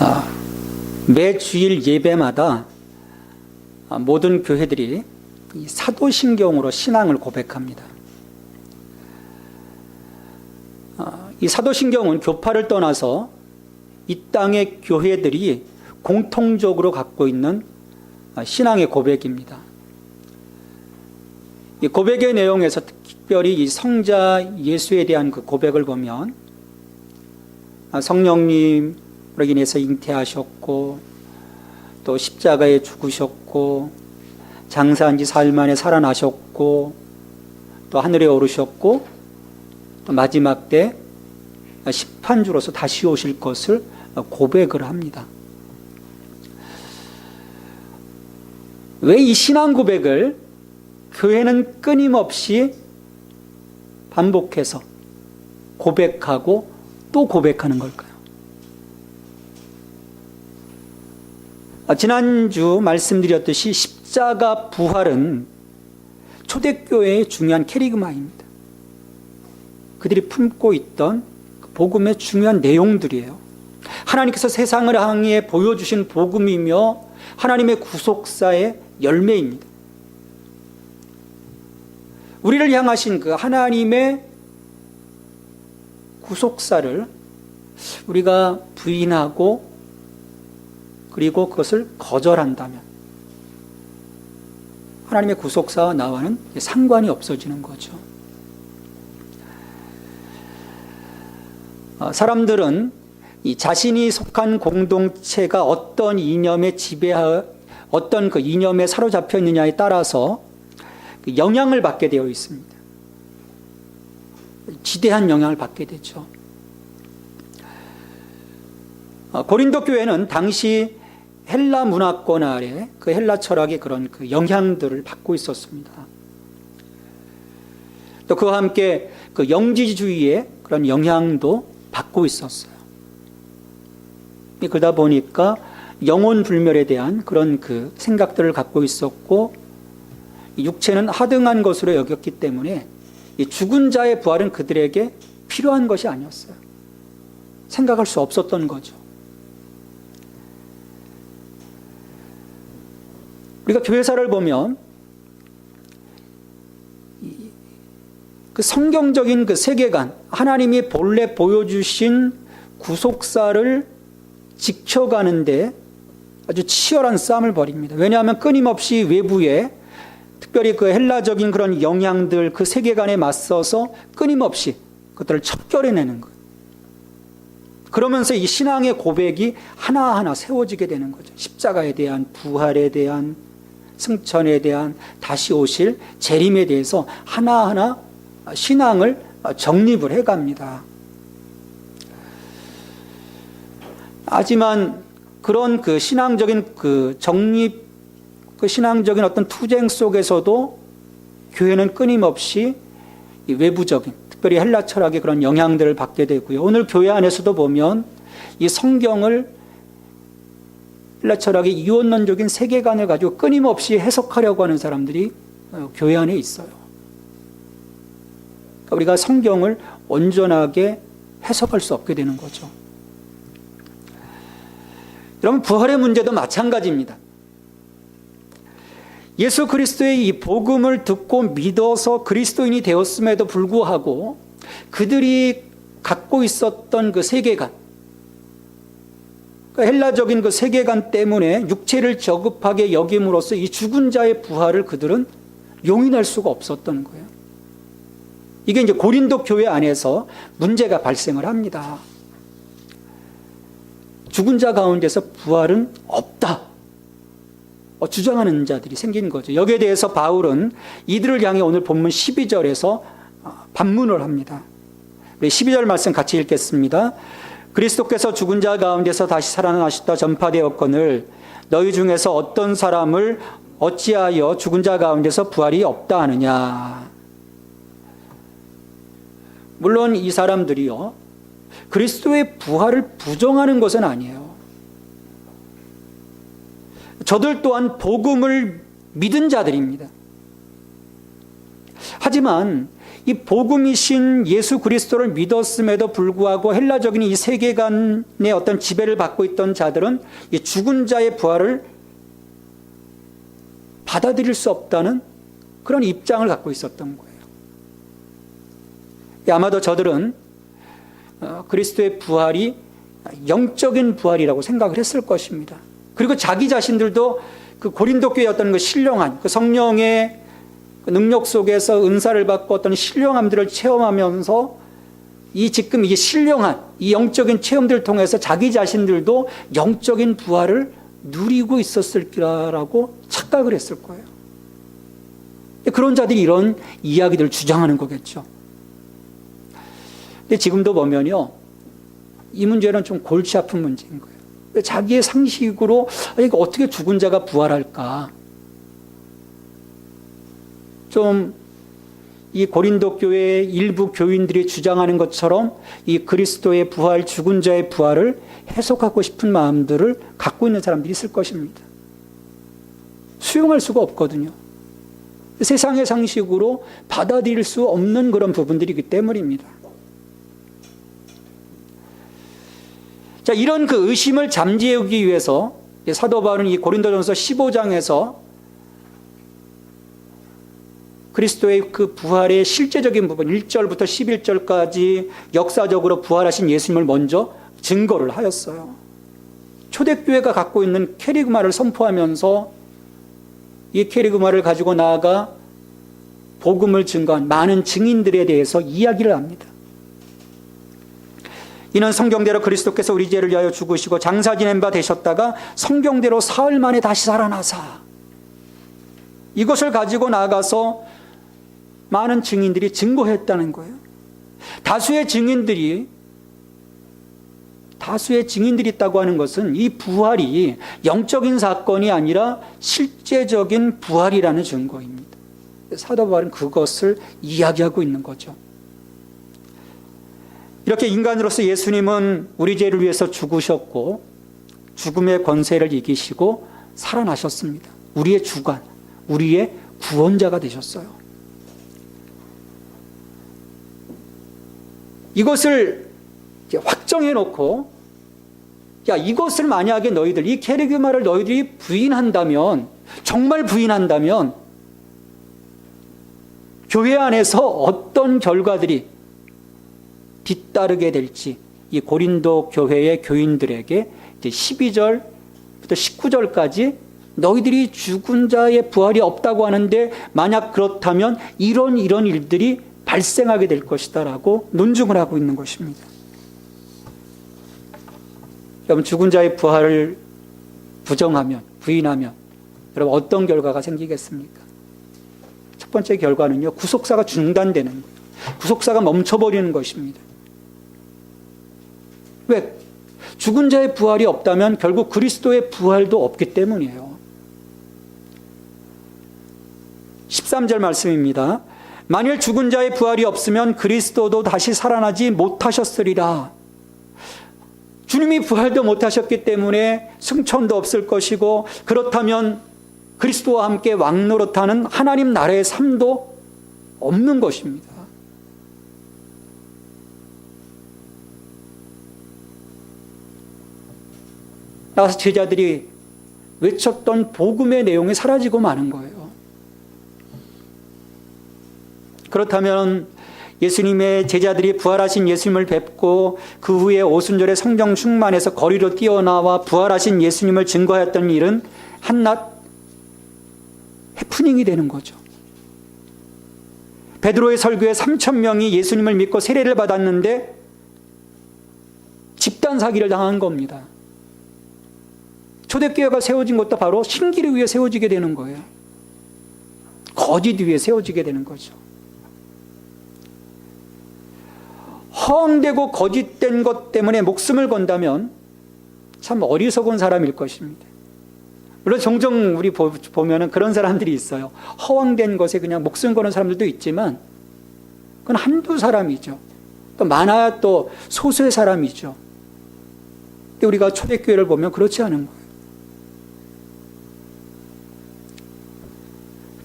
아, 매 주일 예배마다 아, 모든 교회들이 이 사도신경으로 신앙을 고백합니다. 아, 이 사도신경은 교파를 떠나서 이 땅의 교회들이 공통적으로 갖고 있는 아, 신앙의 고백입니다. 이 고백의 내용에서 특별히 이 성자 예수에 대한 그 고백을 보면 아, 성령님 으로 인해서 잉태하셨고 또 십자가에 죽으셨고 장사한 지 사흘 만에 살아나셨고 또 하늘에 오르셨고 또 마지막 때 심판주로서 다시 오실 것을 고백을 합니다. 왜 이 신앙 고백을 교회는 끊임없이 반복해서 고백하고 또 고백하는 걸까요? 아, 지난주 말씀드렸듯이 십자가 부활은 초대교회의 중요한 캐리그마입니다. 그들이 품고 있던 그 복음의 중요한 내용들이에요. 하나님께서 세상을 향해 보여주신 복음이며 하나님의 구속사의 열매입니다. 우리를 향하신 그 하나님의 구속사를 우리가 부인하고 그리고 그것을 거절한다면 하나님의 구속사와 나와는 상관이 없어지는 거죠. 어, 사람들은 이 자신이 속한 공동체가 어떤 이념에 지배하 어떤 그 이념에 사로잡혀 있느냐에 따라서 그 영향을 받게 되어 있습니다. 지대한 영향을 받게 되죠. 어, 고린도 교회는 당시 헬라 문화권 아래 그 헬라 철학의 그런 그 영향들을 받고 있었습니다. 또 그와 함께 그 영지주의의 그런 영향도 받고 있었어요. 그러다 보니까 영혼 불멸에 대한 그런 그 생각들을 갖고 있었고 육체는 하등한 것으로 여겼기 때문에 죽은 자의 부활은 그들에게 필요한 것이 아니었어요. 생각할 수 없었던 거죠. 우리가 교회사를 보면 그 성경적인 그 세계관, 하나님이 본래 보여주신 구속사를 지켜가는데 아주 치열한 싸움을 벌입니다. 왜냐하면 끊임없이 외부에 특별히 그 헬라적인 그런 영향들, 그 세계관에 맞서서 끊임없이 그것들을 척결해내는 거예요. 그러면서 이 신앙의 고백이 하나하나 세워지게 되는 거죠. 십자가에 대한, 부활에 대한, 승천에 대한, 다시 오실 재림에 대해서 하나하나 신앙을 정립을 해 갑니다. 하지만 그런 그 신앙적인 그 정립, 그 신앙적인 어떤 투쟁 속에서도 교회는 끊임없이 외부적인, 특별히 헬라 철학의 그런 영향들을 받게 되고요. 오늘 교회 안에서도 보면 이 성경을 헬라 철학의 이원론적인 세계관을 가지고 끊임없이 해석하려고 하는 사람들이 교회 안에 있어요. 그러니까 우리가 성경을 온전하게 해석할 수 없게 되는 거죠. 여러분, 부활의 문제도 마찬가지입니다. 예수 그리스도의 이 복음을 듣고 믿어서 그리스도인이 되었음에도 불구하고 그들이 갖고 있었던 그 세계관, 그 헬라적인 그 세계관 때문에 육체를 저급하게 여김으로써 이 죽은 자의 부활을 그들은 용인할 수가 없었던 거예요. 이게 이제 고린도 교회 안에서 문제가 발생을 합니다. 죽은 자 가운데서 부활은 없다. 어, 주장하는 자들이 생긴 거죠. 여기에 대해서 바울은 이들을 향해 오늘 본문 12절에서 어, 반문을 합니다. 우리 12절 말씀 같이 읽겠습니다. 그리스도께서 죽은 자 가운데서 다시 살아나셨다 전파되었거늘 너희 중에서 어떤 사람을 어찌하여 죽은 자 가운데서 부활이 없다 하느냐. 물론 이 사람들이요. 그리스도의 부활을 부정하는 것은 아니에요. 저들 또한 복음을 믿은 자들입니다. 하지만 이 복음이신 예수 그리스도를 믿었음에도 불구하고 헬라적인 이 세계관의 어떤 지배를 받고 있던 자들은 이 죽은 자의 부활을 받아들일 수 없다는 그런 입장을 갖고 있었던 거예요. 아마도 저들은 어, 그리스도의 부활이 영적인 부활이라고 생각을 했을 것입니다. 그리고 자기 자신들도 그 고린도 교회 어떤 그 신령한 그 성령의 그 능력 속에서 은사를 받고 어떤 신령함들을 체험하면서 이 지금 이게 신령한 이 영적인 체험들을 통해서 자기 자신들도 영적인 부활을 누리고 있었을 거라고 착각을 했을 거예요. 그런 자들이 이런 이야기들을 주장하는 거겠죠. 근데 지금도 보면요. 이 문제는 좀 골치 아픈 문제인 거예요. 자기의 상식으로 아, 이거 어떻게 죽은 자가 부활할까? 좀 이 고린도 교회 일부 교인들이 주장하는 것처럼 이 그리스도의 부활, 죽은 자의 부활을 해석하고 싶은 마음들을 갖고 있는 사람들이 있을 것입니다. 수용할 수가 없거든요. 세상의 상식으로 받아들일 수 없는 그런 부분들이기 때문입니다. 자, 이런 그 의심을 잠재우기 위해서 사도 바울은 이 고린도전서 15장에서 그리스도의 그 부활의 실제적인 부분 1절부터 11절까지 역사적으로 부활하신 예수님을 먼저 증거를 하였어요. 초대교회가 갖고 있는 캐리그마를 선포하면서 이 캐리그마를 가지고 나아가 복음을 증거한 많은 증인들에 대해서 이야기를 합니다. 이는 성경대로 그리스도께서 우리 죄를 위하여 죽으시고 장사 지낸 바 되셨다가 성경대로 사흘 만에 다시 살아나사 이것을 가지고 나가서 많은 증인들이 증거했다는 거예요. 다수의 증인들이 다수의 증인들이 있다고 하는 것은 이 부활이 영적인 사건이 아니라 실제적인 부활이라는 증거입니다. 사도 바울은 그것을 이야기하고 있는 거죠. 이렇게 인간으로서 예수님은 우리 죄를 위해서 죽으셨고 죽음의 권세를 이기시고 살아나셨습니다. 우리의 주관, 우리의 구원자가 되셨어요. 이것을 확정해 놓고 야 이것을 만약에 너희들 이 케르그마를 너희들이 부인한다면 정말 부인한다면 교회 안에서 어떤 결과들이 뒤따르게 될지 이 고린도 교회의 교인들에게 이제 12절부터 19절까지 너희들이 죽은 자의 부활이 없다고 하는데 만약 그렇다면 이런 이런 일들이 발생하게 될 것이다라고 논증을 하고 있는 것입니다. 여러분 죽은 자의 부활을 부정하면 부인하면 여러분 어떤 결과가 생기겠습니까? 첫 번째 결과는요 구속사가 중단되는 거예요. 구속사가 멈춰버리는 것입니다. 왜? 죽은 자의 부활이 없다면 결국 그리스도의 부활도 없기 때문이에요. 13절 말씀입니다. 만일 죽은 자의 부활이 없으면 그리스도도 다시 살아나지 못하셨으리라. 주님이 부활도 못하셨기 때문에 승천도 없을 것이고 그렇다면 그리스도와 함께 왕노릇하는 하나님 나라의 삶도 없는 것입니다. 나가서 제자들이 외쳤던 복음의 내용이 사라지고 마는 거예요. 그렇다면 예수님의 제자들이 부활하신 예수님을 뵙고 그 후에 오순절에 성령 충만해서 거리로 뛰어나와 부활하신 예수님을 증거했던 일은 한낱 해프닝이 되는 거죠. 베드로의 설교에 3천 명이 예수님을 믿고 세례를 받았는데 집단 사기를 당한 겁니다. 초대교회가 세워진 것도 바로 신기를 위해 세워지게 되는 거예요. 거짓 위에 세워지게 되는 거죠. 허황되고 거짓된 것 때문에 목숨을 건다면 참 어리석은 사람일 것입니다. 물론 종종 우리 보면은 그런 사람들이 있어요. 허황된 것에 그냥 목숨 거는 사람들도 있지만 그건 한두 사람이죠. 또 많아야 또 소수의 사람이죠. 근데 우리가 초대교회를 보면 그렇지 않은 거예요.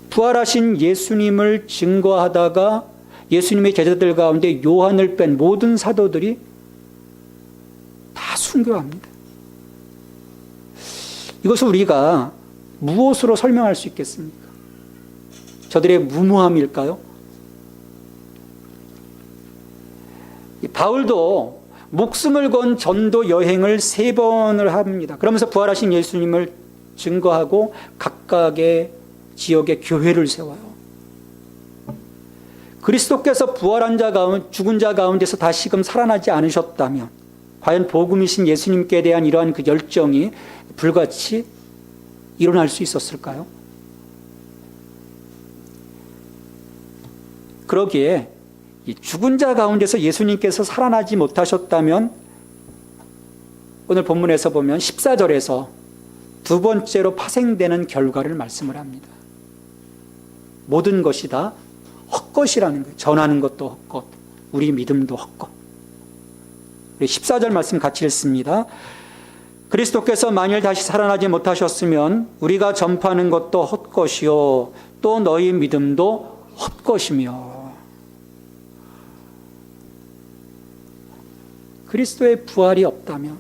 부활하신 예수님을 증거하다가 예수님의 제자들 가운데 요한을 뺀 모든 사도들이 다 순교합니다. 이것을 우리가 무엇으로 설명할 수 있겠습니까? 저들의 무모함일까요? 이 바울도 목숨을 건 전도 여행을 세 번을 합니다. 그러면서 부활하신 예수님을 증거하고 각각의 지역에 교회를 세워요. 그리스도께서 부활한 자 가운데 죽은 자 가운데서 다시금 살아나지 않으셨다면 과연 복음이신 예수님께 대한 이러한 그 열정이 불같이 일어날 수 있었을까요? 그러기에 이 죽은 자 가운데서 예수님께서 살아나지 못하셨다면 오늘 본문에서 보면 14절에서 두 번째로 파생되는 결과를 말씀을 합니다. 모든 것이 다 헛것이라는 거예요. 전하는 것도 헛것, 우리 믿음도 헛것. 우리 14절 말씀 같이 읽습니다. 그리스도께서 만일 다시 살아나지 못하셨으면 우리가 전파하는 것도 헛것이요 또 너희 믿음도 헛것이며 그리스도의 부활이 없다면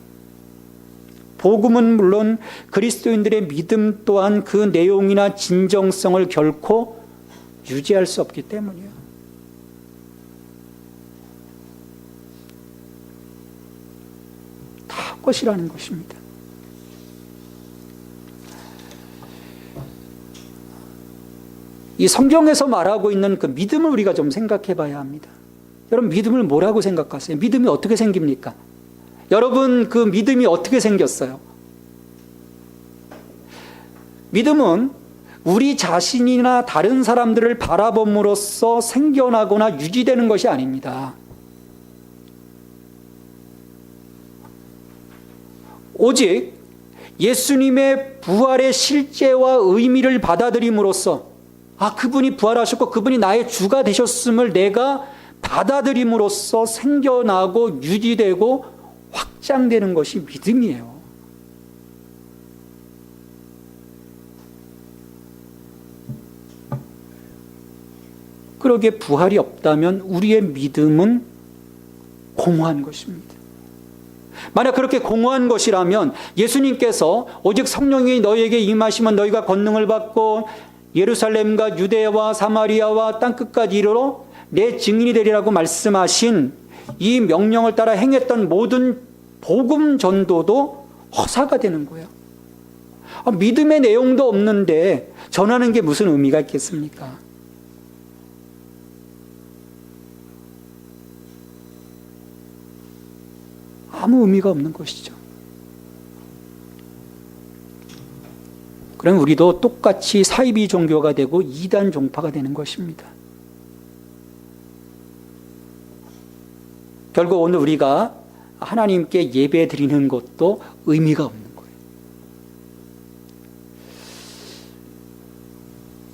복음은 물론 그리스도인들의 믿음 또한 그 내용이나 진정성을 결코 유지할 수 없기 때문이에요. 다 것이라는 것입니다. 이 성경에서 말하고 있는 그 믿음을 우리가 좀 생각해 봐야 합니다. 여러분, 믿음을 뭐라고 생각하세요? 믿음이 어떻게 생깁니까? 여러분, 그 믿음이 어떻게 생겼어요? 믿음은 우리 자신이나 다른 사람들을 바라봄으로써 생겨나거나 유지되는 것이 아닙니다. 오직 예수님의 부활의 실제와 의미를 받아들임으로써 아, 그분이 부활하셨고 그분이 나의 주가 되셨음을 내가 받아들임으로써 생겨나고 유지되고 확장되는 것이 믿음이에요. 그러기에 부활이 없다면 우리의 믿음은 공허한 것입니다. 만약 그렇게 공허한 것이라면 예수님께서 오직 성령이 너희에게 임하시면 너희가 권능을 받고 예루살렘과 유대와 사마리아와 땅끝까지 이르러 내 증인이 되리라고 말씀하신 이 명령을 따라 행했던 모든 복음 전도도 허사가 되는 거예요. 아, 믿음의 내용도 없는데 전하는 게 무슨 의미가 있겠습니까? 아무 의미가 없는 것이죠. 그럼 우리도 똑같이 사이비 종교가 되고 이단 종파가 되는 것입니다. 결국 오늘 우리가 하나님께 예배 드리는 것도 의미가 없는 거예요.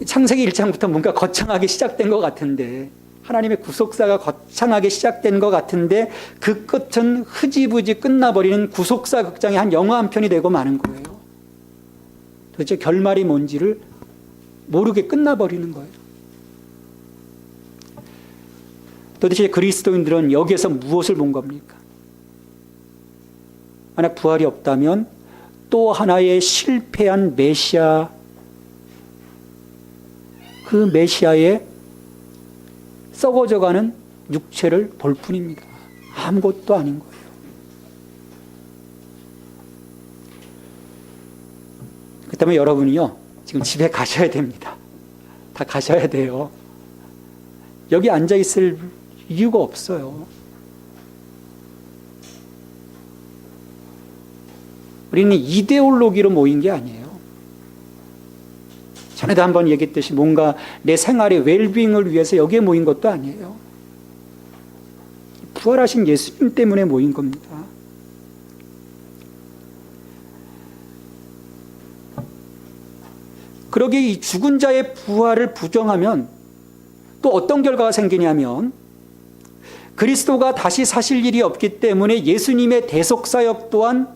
창세기 1장부터 뭔가 거창하게 시작된 것 같은데 하나님의 구속사가 거창하게 시작된 것 같은데 그 끝은 흐지부지 끝나버리는 구속사 극장의 한 영화 한 편이 되고 마는 거예요. 도대체 결말이 뭔지를 모르게 끝나버리는 거예요. 도대체 그리스도인들은 여기에서 무엇을 본 겁니까? 만약 부활이 없다면 또 하나의 실패한 메시아, 그 메시아의 썩어져가는 육체를 볼 뿐입니다. 아무것도 아닌 거예요. 그 때문에 여러분이요, 지금 집에 가셔야 됩니다. 다 가셔야 돼요. 여기 앉아 있을 이유가 없어요. 우리는 이데올로기로 모인 게 아니에요. 전에도 한번 얘기했듯이 뭔가 내 생활의 웰빙을 위해서 여기에 모인 것도 아니에요. 부활하신 예수님 때문에 모인 겁니다. 그러기에 이 죽은 자의 부활을 부정하면 또 어떤 결과가 생기냐면 그리스도가 다시 사실 일이 없기 때문에 예수님의 대속사역 또한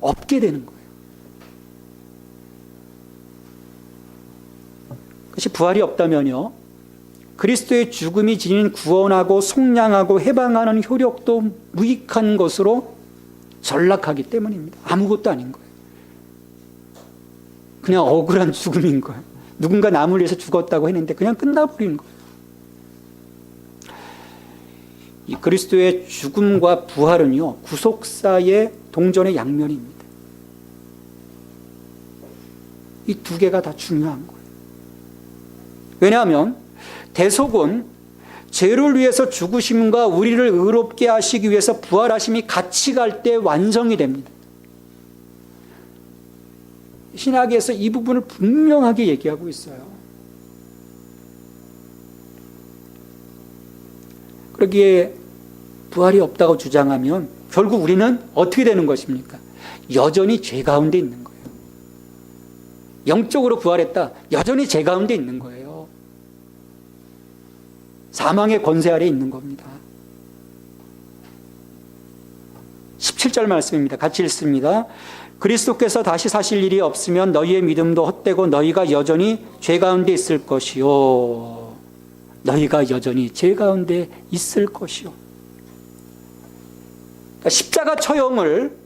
없게 되는 거예요. 그것이 부활이 없다면요. 그리스도의 죽음이 지닌 구원하고 속량하고 해방하는 효력도 무익한 것으로 전락하기 때문입니다. 아무것도 아닌 거예요. 그냥 억울한 죽음인 거예요. 누군가 남을 위해서 죽었다고 했는데 그냥 끝나버리는 거예요. 이 그리스도의 죽음과 부활은요, 구속사의 동전의 양면입니다. 이 두 개가 다 중요한 거예요. 왜냐하면 대속은 죄를 위해서 죽으심과 우리를 의롭게 하시기 위해서 부활하심이 같이 갈 때 완성이 됩니다. 신학에서 이 부분을 분명하게 얘기하고 있어요. 그러기에 부활이 없다고 주장하면 결국 우리는 어떻게 되는 것입니까? 여전히 죄 가운데 있는 거예요. 영적으로 부활했다. 여전히 죄 가운데 있는 거예요. 사망의 권세 아래 있는 겁니다. 17절 말씀입니다. 같이 읽습니다. 그리스도께서 다시 사실 일이 없으면 너희의 믿음도 헛되고 너희가 여전히 죄 가운데 있을 것이요. 너희가 여전히 죄 가운데 있을 것이요. 그러니까 십자가 처형을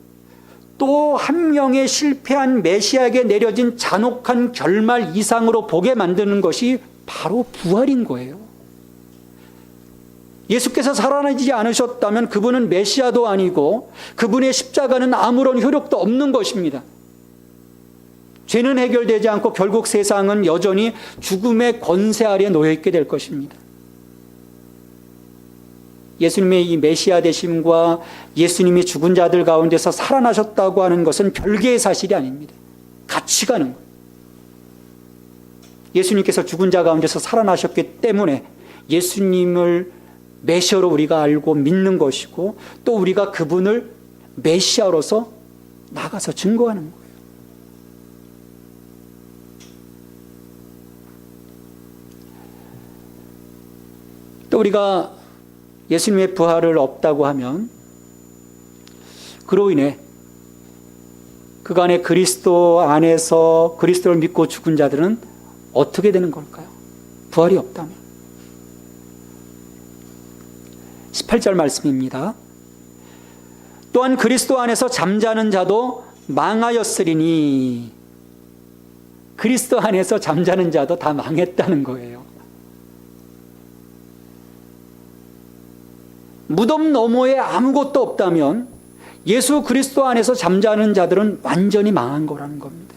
또 한 명의 실패한 메시아에게 내려진 잔혹한 결말 이상으로 보게 만드는 것이 바로 부활인 거예요. 예수께서 살아나지 않으셨다면 그분은 메시아도 아니고 그분의 십자가는 아무런 효력도 없는 것입니다. 죄는 해결되지 않고 결국 세상은 여전히 죽음의 권세 아래 놓여 있게 될 것입니다. 예수님의 이 메시아 되심과 예수님이 죽은 자들 가운데서 살아나셨다고 하는 것은 별개의 사실이 아닙니다. 같이 가는. 예수님께서 죽은 자 가운데서 살아나셨기 때문에 예수님을 메시아로 우리가 알고 믿는 것이고 또 우리가 그분을 메시아로서 나가서 증거하는 거예요. 또 우리가 예수님의 부활을 없다고 하면 그로 인해 그간의 그리스도 안에서 그리스도를 믿고 죽은 자들은 어떻게 되는 걸까요? 부활이 없다면. 18절 말씀입니다. 또한 그리스도 안에서 잠자는 자도 망하였으리니 그리스도 안에서 잠자는 자도 다 망했다는 거예요. 무덤 너머에 아무것도 없다면 예수 그리스도 안에서 잠자는 자들은 완전히 망한 거라는 겁니다.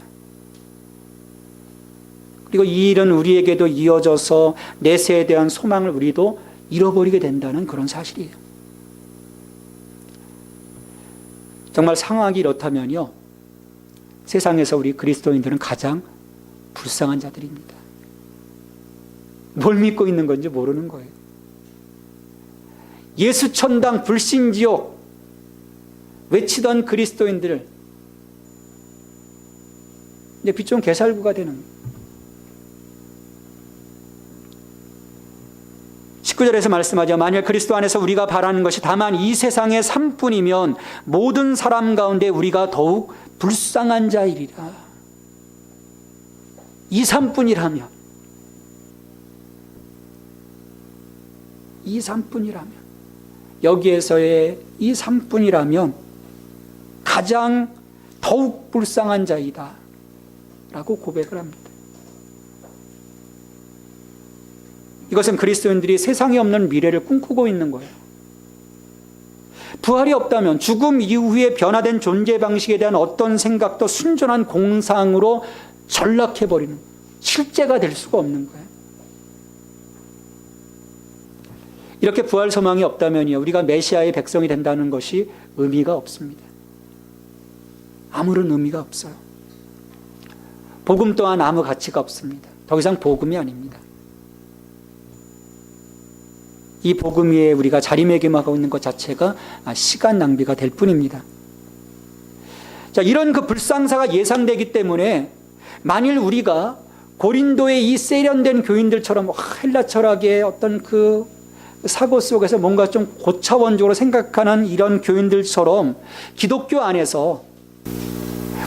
그리고 이 일은 우리에게도 이어져서 내세에 대한 소망을 우리도 잃어버리게 된다는 그런 사실이에요. 정말 상황이 이렇다면요. 세상에서 우리 그리스도인들은 가장 불쌍한 자들입니다. 뭘 믿고 있는 건지 모르는 거예요. 예수 천당 불신지옥 외치던 그리스도인들 이제 빛좀 개살구가 되는 19절에서 말씀하죠. 만일 그리스도 안에서 우리가 바라는 것이 다만 이 세상의 삶뿐이면 모든 사람 가운데 우리가 더욱 불쌍한 자이리라. 이 삶뿐이라면 이 삶뿐이라면 여기에서의 이 삶뿐이라면 가장 더욱 불쌍한 자이다. 라고 고백을 합니다. 이것은 그리스도인들이 세상에 없는 미래를 꿈꾸고 있는 거예요. 부활이 없다면 죽음 이후에 변화된 존재 방식에 대한 어떤 생각도 순전한 공상으로 전락해버리는 실제가 될 수가 없는 거예요. 이렇게 부활 소망이 없다면요, 우리가 메시아의 백성이 된다는 것이 의미가 없습니다. 아무런 의미가 없어요. 복음 또한 아무 가치가 없습니다. 더 이상 복음이 아닙니다. 이 복음 위에 우리가 자리매김하고 있는 것 자체가 시간 낭비가 될 뿐입니다. 자, 이런 그 불상사가 예상되기 때문에 만일 우리가 고린도의 이 세련된 교인들처럼 헬라 철학의 어떤 그 사고 속에서 뭔가 좀 고차원적으로 생각하는 이런 교인들처럼 기독교 안에서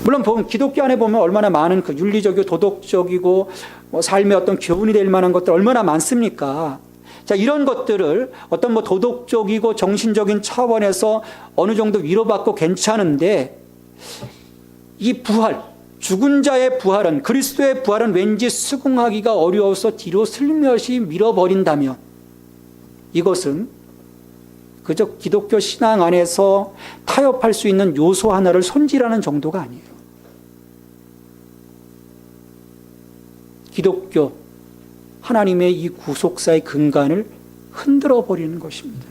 물론 보면 기독교 안에 보면 얼마나 많은 그 윤리적이고 도덕적이고 뭐 삶의 어떤 교훈이 될 만한 것들 얼마나 많습니까? 자, 이런 것들을 어떤 뭐 도덕적이고 정신적인 차원에서 어느 정도 위로받고 괜찮은데 이 부활, 죽은 자의 부활은 그리스도의 부활은 왠지 수긍하기가 어려워서 뒤로 슬며시 밀어버린다면 이것은 그저 기독교 신앙 안에서 타협할 수 있는 요소 하나를 손질하는 정도가 아니에요. 기독교, 하나님의 이 구속사의 근간을 흔들어 버리는 것입니다.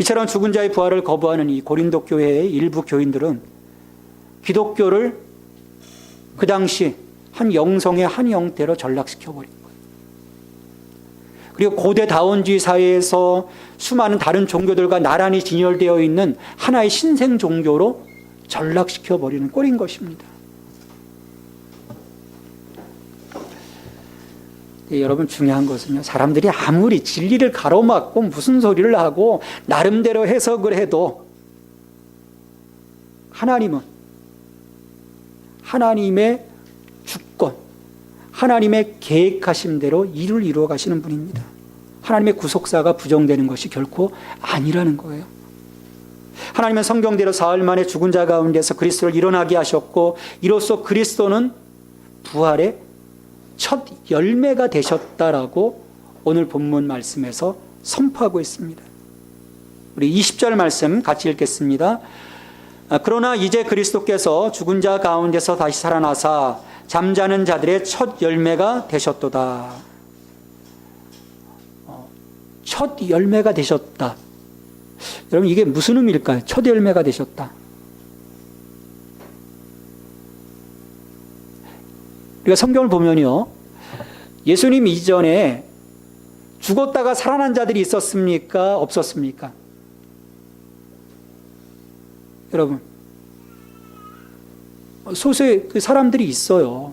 이처럼 죽은 자의 부활을 거부하는 이 고린도 교회의 일부 교인들은 기독교를 그 당시 한 영성의 한 형태로 전락시켜 버린 거예요. 그리고 고대 다원주의 사회에서 수많은 다른 종교들과 나란히 진열되어 있는 하나의 신생 종교로 전락시켜 버리는 꼴인 것입니다. 여러분 중요한 것은요. 사람들이 아무리 진리를 가로막고 무슨 소리를 하고 나름대로 해석을 해도 하나님은 하나님의 주권, 하나님의 계획하신 대로 일을 이루어 가시는 분입니다. 하나님의 구속사가 부정되는 것이 결코 아니라는 거예요. 하나님은 성경대로 사흘 만에 죽은 자 가운데서 그리스도를 일어나게 하셨고 이로써 그리스도는 부활의 첫 열매가 되셨다라고 오늘 본문 말씀에서 선포하고 있습니다. 우리 20절 말씀 같이 읽겠습니다. 아, 그러나 이제 그리스도께서 죽은 자 가운데서 다시 살아나사 잠자는 자들의 첫 열매가 되셨도다. 어, 첫 열매가 되셨다. 여러분 이게 무슨 의미일까요? 첫 열매가 되셨다. 우리가 성경을 보면요. 예수님 이전에 죽었다가 살아난 자들이 있었습니까? 없었습니까? 여러분, 소수의 그 사람들이 있어요.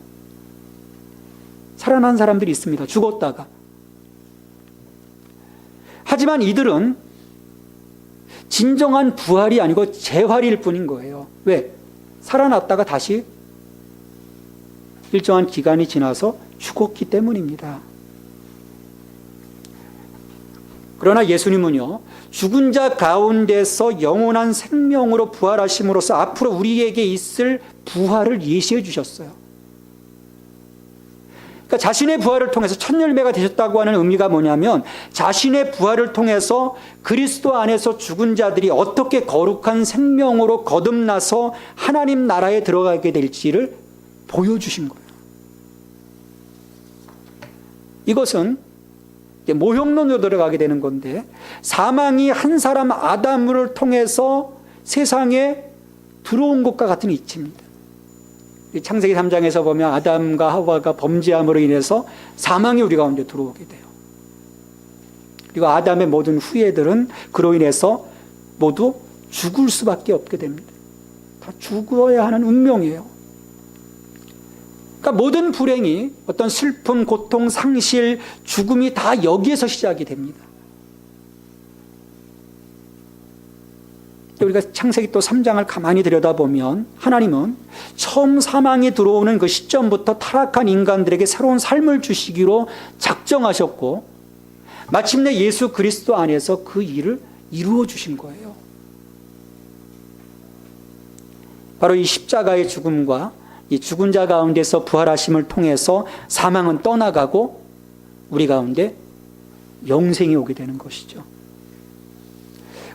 살아난 사람들이 있습니다. 죽었다가. 하지만 이들은 진정한 부활이 아니고 재활일 뿐인 거예요. 왜? 살아났다가 다시 일정한 기간이 지나서 죽었기 때문입니다. 그러나 예수님은요, 죽은 자 가운데서 영원한 생명으로 부활하심으로써 앞으로 우리에게 있을 부활을 예시해 주셨어요. 그러니까 자신의 부활을 통해서 첫 열매가 되셨다고 하는 의미가 뭐냐면 자신의 부활을 통해서 그리스도 안에서 죽은 자들이 어떻게 거룩한 생명으로 거듭나서 하나님 나라에 들어가게 될지를 보여주신 거예요. 이것은 모형론으로 들어가게 되는 건데 사망이 한 사람 아담을 통해서 세상에 들어온 것과 같은 이치입니다. 창세기 3장에서 보면 아담과 하와가 범죄함으로 인해서 사망이 우리 가운데 들어오게 돼요. 그리고 아담의 모든 후예들은 그로 인해서 모두 죽을 수밖에 없게 됩니다. 다 죽어야 하는 운명이에요. 그러니까 모든 불행이 어떤 슬픔, 고통, 상실, 죽음이 다 여기에서 시작이 됩니다. 우리가 창세기 또 3장을 가만히 들여다보면 하나님은 처음 사망이 들어오는 그 시점부터 타락한 인간들에게 새로운 삶을 주시기로 작정하셨고 마침내 예수 그리스도 안에서 그 일을 이루어 주신 거예요. 바로 이 십자가의 죽음과 이 죽은 자 가운데서 부활하심을 통해서 사망은 떠나가고 우리 가운데 영생이 오게 되는 것이죠.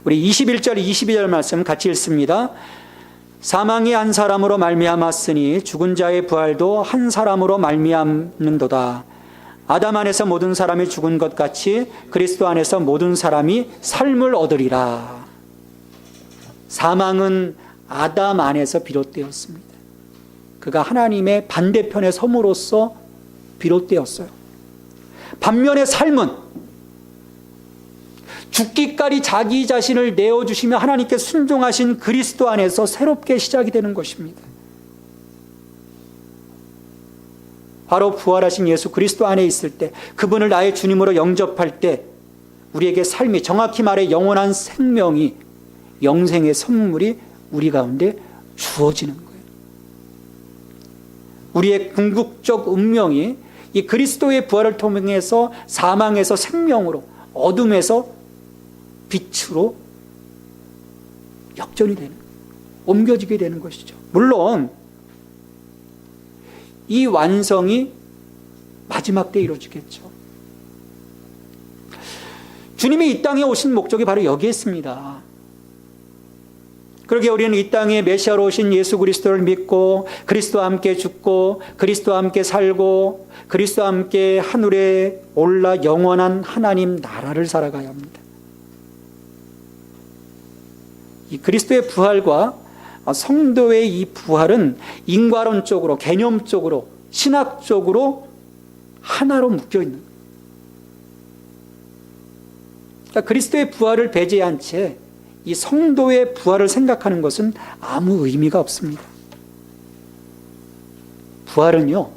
우리 21절, 22절 말씀 같이 읽습니다. 사망이 한 사람으로 말미암았으니 죽은 자의 부활도 한 사람으로 말미암는도다. 아담 안에서 모든 사람이 죽은 것 같이 그리스도 안에서 모든 사람이 삶을 얻으리라. 사망은 아담 안에서 비롯되었습니다. 그가 하나님의 반대편에 섬으로써 비롯되었어요. 반면에 삶은 죽기까지 자기 자신을 내어주시며 하나님께 순종하신 그리스도 안에서 새롭게 시작이 되는 것입니다. 바로 부활하신 예수 그리스도 안에 있을 때, 그분을 나의 주님으로 영접할 때, 우리에게 삶이 정확히 말해 영원한 생명이 영생의 선물이 우리 가운데 주어지는. 우리의 궁극적 운명이 이 그리스도의 부활을 통해서 사망에서 생명으로 어둠에서 빛으로 역전이 되는 옮겨지게 되는 것이죠. 물론 이 완성이 마지막 때 이루어지겠죠. 주님이 이 땅에 오신 목적이 바로 여기에 있습니다. 그러게 우리는 이 땅에 메시아로 오신 예수 그리스도를 믿고 그리스도와 함께 죽고 그리스도와 함께 살고 그리스도와 함께 하늘에 올라 영원한 하나님 나라를 살아가야 합니다. 이 그리스도의 부활과 성도의 이 부활은 인과론적으로 개념적으로 신학적으로 하나로 묶여 있는. 그러니까 그리스도의 부활을 배제한 채 이 성도의 부활을 생각하는 것은 아무 의미가 없습니다. 부활은요,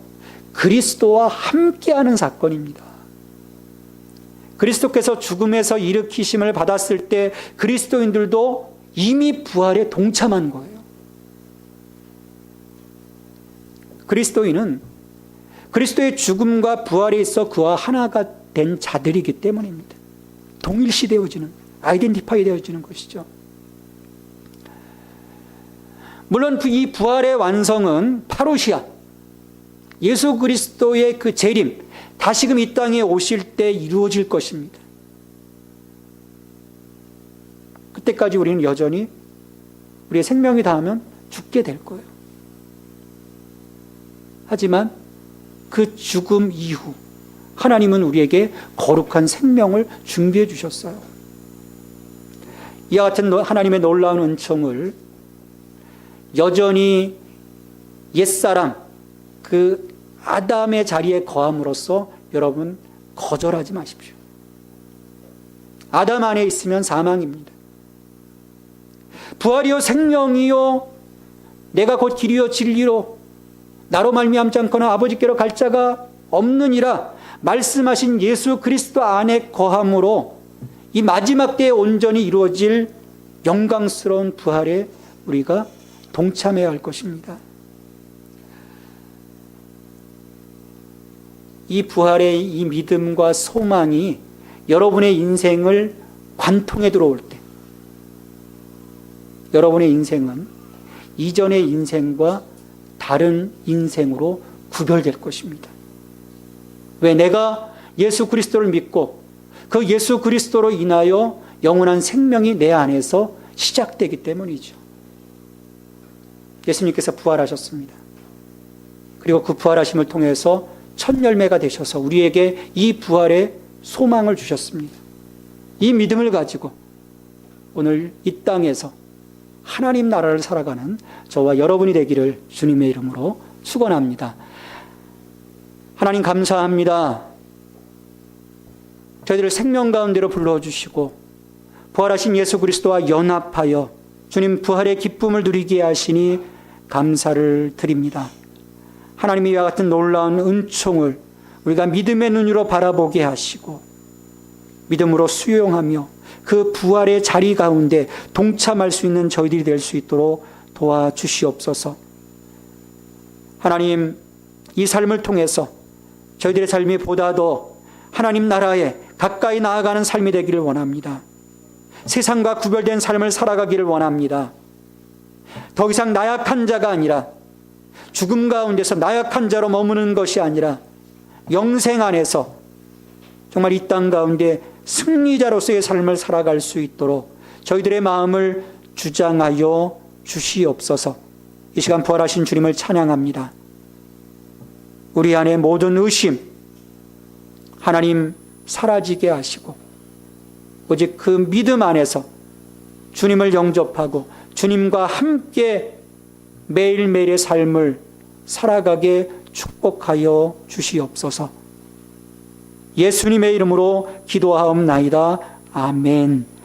그리스도와 함께하는 사건입니다. 그리스도께서 죽음에서 일으키심을 받았을 때 그리스도인들도 이미 부활에 동참한 거예요. 그리스도인은 그리스도의 죽음과 부활에 있어 그와 하나가 된 자들이기 때문입니다. 동일시 되어지는 아이덴티파이 되어지는 것이죠. 물론 그이 부활의 완성은 파루시아 예수 그리스도의 그 재림 다시금 이 땅에 오실 때 이루어질 것입니다. 그때까지 우리는 여전히 우리의 생명이 닿으면 죽게 될 거예요. 하지만 그 죽음 이후 하나님은 우리에게 거룩한 생명을 준비해 주셨어요. 이와 같은 하나님의 놀라운 은총을 여전히 옛사람, 그 아담의 자리에 거함으로써 여러분 거절하지 마십시오. 아담 안에 있으면 사망입니다. 부활이요 생명이요 내가 곧 길이요 진리로 나로 말미암지 않거나 아버지께로 갈 자가 없느니라 말씀하신 예수 그리스도 안에 거함으로 이 마지막 때에 온전히 이루어질 영광스러운 부활에 우리가 동참해야 할 것입니다. 이 부활의 이 믿음과 소망이 여러분의 인생을 관통해 들어올 때, 여러분의 인생은 이전의 인생과 다른 인생으로 구별될 것입니다. 왜 내가 예수 그리스도를 믿고 그 예수 그리스도로 인하여 영원한 생명이 내 안에서 시작되기 때문이죠. 예수님께서 부활하셨습니다. 그리고 그 부활하심을 통해서 첫 열매가 되셔서 우리에게 이 부활의 소망을 주셨습니다. 이 믿음을 가지고 오늘 이 땅에서 하나님 나라를 살아가는 저와 여러분이 되기를 주님의 이름으로 축원합니다. 하나님 감사합니다. 저희들을 생명 가운데로 불러주시고 부활하신 예수 그리스도와 연합하여 주님 부활의 기쁨을 누리게 하시니 감사를 드립니다. 하나님이 이와 같은 놀라운 은총을 우리가 믿음의 눈으로 바라보게 하시고 믿음으로 수용하며 그 부활의 자리 가운데 동참할 수 있는 저희들이 될 수 있도록 도와주시옵소서. 하나님, 이 삶을 통해서 저희들의 삶이 보다도 하나님 나라에 가까이 나아가는 삶이 되기를 원합니다. 세상과 구별된 삶을 살아가기를 원합니다. 더 이상 나약한 자가 아니라 죽음 가운데서 나약한 자로 머무는 것이 아니라 영생 안에서 정말 이 땅 가운데 승리자로서의 삶을 살아갈 수 있도록 저희들의 마음을 주장하여 주시옵소서. 이 시간 부활하신 주님을 찬양합니다. 우리 안에 모든 의심, 하나님 사라지게 하시고, 오직 그 믿음 안에서 주님을 영접하고 주님과 함께 매일매일의 삶을 살아가게 축복하여 주시옵소서. 예수님의 이름으로 기도하옵나이다. 아멘.